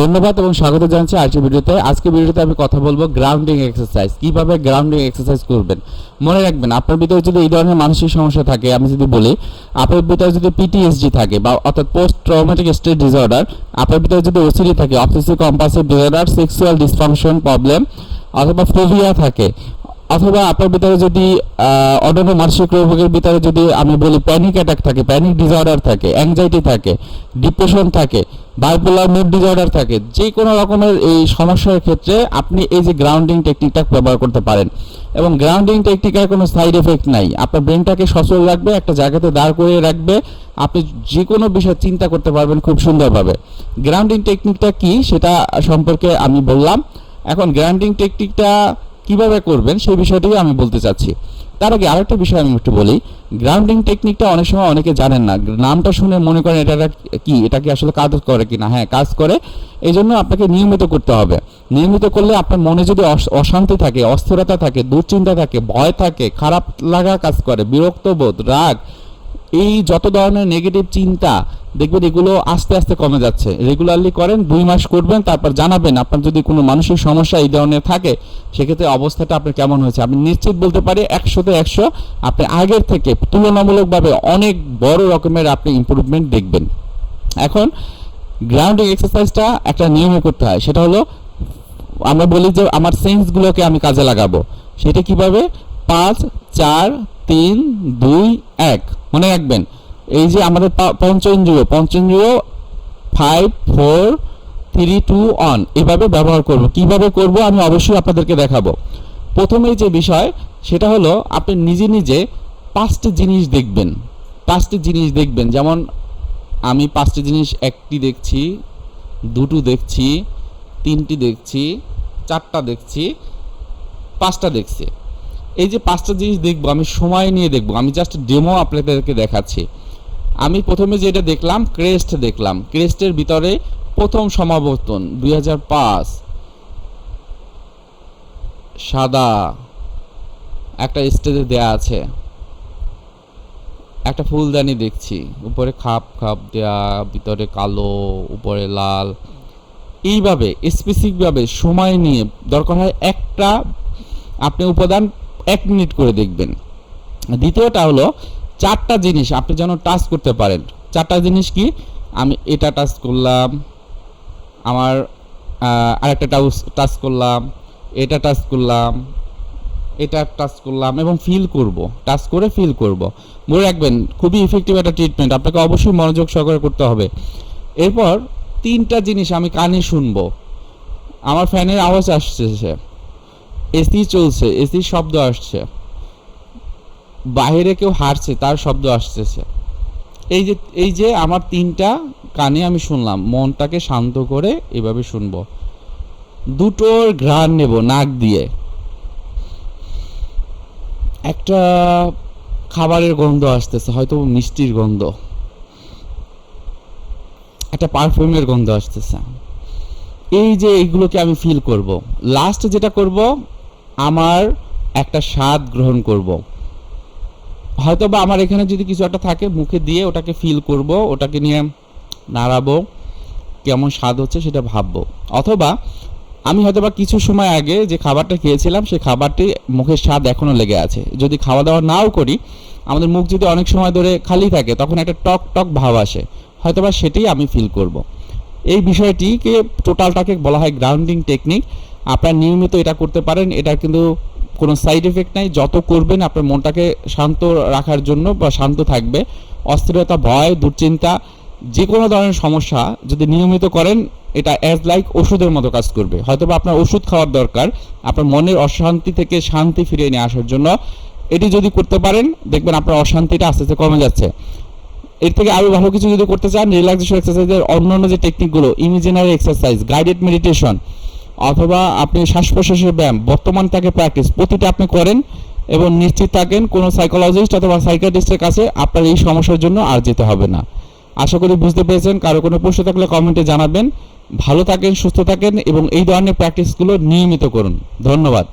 ধন্যবাদ এবং স্বাগত জানাচ্ছি আজকের ভিডিওতে। আজকে ভিডিওতে আমি কথা বলব গ্রাউন্ডিং এক্সারসাইজ কীভাবে গ্রাউন্ডিং এক্সারসাইজ করবেন? মনে রাখবেন, আপনার ভিতরে যদি এই ধরনের মানসিক সমস্যা থাকে, আমি যদি বলি, আপনার ভিতরে যদি পিটিএসডি থাকে বা অর্থাৎ পোস্ট ট্রমাটিক স্ট্রেস ডিসঅর্ডার আপনার ভিতরে যদি ওসিডি থাকে obsessive compulsive disorder sexual dysfunction problem অথবা ফোবিয়া থাকে, অথবা আপনার ভিতরে যদি অন্যান্য মানসিক রোগের ভিতরে যদি আমি বলি প্যানিক অ্যাটাক থাকে প্যানিক ডিসঅর্ডার থাকে অ্যাংজাইটি থাকে ডিপ্রেশন থাকে বাইপোলার মুড ডিসঅর্ডার থাকে যে কোনো রকমের এই সমস্যার ক্ষেত্রে আপনি এই যে গ্রাউন্ডিং টেকনিকটা ব্যবহার করতে পারেন। এবং গ্রাউন্ডিং টেকনিকের কোনো সাইড এফেক্ট নাই। আপনার ব্রেনটাকে সচল রাখবে, একটা জায়গাতে দাঁড় করিয়ে রাখবে, আপনি যে কোনো বিষয় চিন্তা করতে পারবেন খুব সুন্দরভাবে। গ্রাউন্ডিং টেকনিকটা কি সেটা সম্পর্কে আমি বললাম। এখন গ্রাউন্ডিং টেকনিকটা কীভাবে করবেন সেই বিষয়টিও আমি বলতে চাচ্ছি। তার আগে আরেকটা বিষয় আমি একটু বলি গ্রাউন্ডিং টেকনিকটা অনেক সময় অনেকে জানেন না। নামটা শুনে মনে করেন এটা কি এটা কি আসলে কাজ করে কি না হ্যাঁ কাজ করে। এই জন্য আপনাকে নিয়মিত করতে হবে। নিয়মিত করলে আপনার মনে যদি অশান্তি থাকে, অস্থিরতা থাকে, দুশ্চিন্তা থাকে, ভয় থাকে, খারাপ লাগা কাজ করে, বিরক্ত বোধ, রাগ এই যত ধরনের নেগেটিভ চিন্তা, দেখবেন এগুলো আস্তে আস্তে কমে যাচ্ছে। রেগুলারলি করেন, দুই মাস করবেন, তারপর জানাবেন আপনার যদি কোনো মানসিক সমস্যা এই ধরনের থাকে, সেক্ষেত্রে অবস্থাটা আপনার কেমন হয়েছে? আমি নিশ্চিত বলতে পারি, একশোতে একশো আপনি আগের থেকে তুলনামূলকভাবে অনেক বড় রকমের আপনি ইমপ্রুভমেন্ট দেখবেন। এখন গ্রাউন্ডিং এক্সারসাইজটা একটা নিয়মে করতে হয়। সেটা হলো, আমরা বলি যে আমার সেন্সগুলোকে আমি কাজে লাগাবো। সেটা কীভাবে? পাঁচ, চার তিন, দুই, এক। মনে রাখবেন, এই যে আমাদের পঞ্চ ইন্দ্রিয় পঞ্চ ইন্দ্রিয় five four three two one এভাবে ব্যবহার করব। কীভাবে করব আমি অবশ্যই আপনাদেরকে দেখাবো। প্রথমেই যে বিষয়, সেটা হলো আপনি নিজে নিজে পাঁচটি জিনিস দেখবেন। পাঁচটি জিনিস দেখবেন। যেমন, আমি পাঁচটি জিনিস একটি দেখছি, দুটো দেখছি, তিনটি দেখছি, চারটা দেখছি, পাঁচটা দেখছি। এই যে পাঁচটা জিনিস দেখব, আমি সময় নিয়ে দেখব। আমি জাস্ট ডেমো আপনাদেরকে দেখাচ্ছি। আমি প্রথমে যেটা দেখলাম ক্রেস্ট দেখলাম। ক্রেস্টের ভিতরে প্রথম সমাবর্তন, দুই সাদা একটা স্টেজে দেয়া আছে। একটা ফুলদানি দেখছি। উপরে খাপ খাপ দেয়া, ভিতরে কালো, উপরে লাল। এইভাবে স্পেসিফিকভাবে সময় নিয়ে দরকার হয় একটা আপনি উপাদান এক মিনিট করে দেখবেন। দ্বিতীয়টা হলো, চারটা জিনিস আপনি যেন টাচ করতে পারেন। চারটা জিনিস কি? আমি এটা টাচ করলাম, আমার আরেকটা টাচ করলাম, এটা টাচ করলাম, এটা টাচ করলাম এবং ফিল করব। টাচ করে ফিল করব। মনে রাখবেন, খুবই ইফেক্টিভ একটা ট্রিটমেন্ট আপনাকে অবশ্যই মনোযোগ সহকারে করতে হবে। এরপর তিনটা জিনিস আমি কানে শুনব। আমার ফ্যানের আওয়াজ আসছে এসি চলছে, এসির শব্দ আসছে। বাইরে কেউ হারছে তার শব্দ আসতেছে। এই যে এই যে আমার তিনটা কানে আমি শুনলাম, মনটাকে শান্ত করে এভাবে শুনব। দুটোর ঘ্রাণ নেব নাক দিয়ে। একটা খাবারের গন্ধ আসতেছে, হয়তো মিষ্টির গন্ধ। একটা পারফিউমের গন্ধ আসতেছে। এই যে এইগুলোকে আমি ফিল করব। লাস্ট যেটা করব আমার একটা স্বাদ গ্রহণ করব। হয়তো বা আমার এখানে যদি কিছু একটা থাকে, মুখে দিয়ে ওটাকে ফিল করব, ওটাকে নিয়ে নাড়াবো, কেমন স্বাদ হচ্ছে সেটা ভাববো। অথবা আমি হয়তো বা কিছু সময় আগে যে খাবারটা খেয়েছিলাম সেই খাবারটি মুখের স্বাদ এখনও লেগে আছে। যদি খাওয়া দাওয়া নাও করি, আমাদের মুখ যদি অনেক সময় ধরে খালি থাকে, তখন একটা টক টক ভাব আসে। হয়তোবা সেটাই আমি ফিল করব। এই বিষয়টিকে টোটালটাকে বলা হয় গ্রাউন্ডিং টেকনিক আপনারা নিয়মিত এটা করতে পারেন, এটা কিন্তু কোনো সাইড এফেক্ট নাই, যত করবেন আপনার মনটাকে শান্ত রাখার জন্য বা শান্ত থাকবে। অস্থিরতা, ভয়, দুশ্চিন্তা যে কোনো ধরনের সমস্যা যদি নিয়মিত করেন, এটা অ্যাজ লাইক ওষুধের মতো কাজ করবে। হয়তো আপনার ওষুধ খাওয়ার দরকার, আপনার মনের অশান্তি থেকে শান্তি ফিরিয়ে নিয়ে আসার জন্য। এটি যদি করতে পারেন, দেখবেন আপনার অশান্তিটা আস্তে আস্তে কমে যাচ্ছে। এর থেকে আরও ভালো কিছু যদি করতে চান রিল্যাক্সেশন এক্সারসাইজের অন্যান্য যে টেকনিকগুলো ইমিজিনারি এক্সারসাইজ গাইডেড মেডিটেশন অথবা আপনি শ্বাস প্রশ্বাসের ব্যায়াম, বর্তমান তাকে প্র্যাকটিস প্রতিটা আপনি করেন এবং নিশ্চিত থাকেন কোনো সাইকোলজিস্ট অথবা সাইকিয়াট্রিস্টের কাছে আপনার এই সমস্যার জন্য আর যেতে হবে না। আশা করি বুঝতে পেরেছেন। কারও কোনো প্রশ্ন থাকলে কমেন্টে জানাবেন। ভালো থাকেন, সুস্থ থাকেন এবং এই ধরনের প্র্যাকটিসগুলো নিয়মিত করুন। ধন্যবাদ।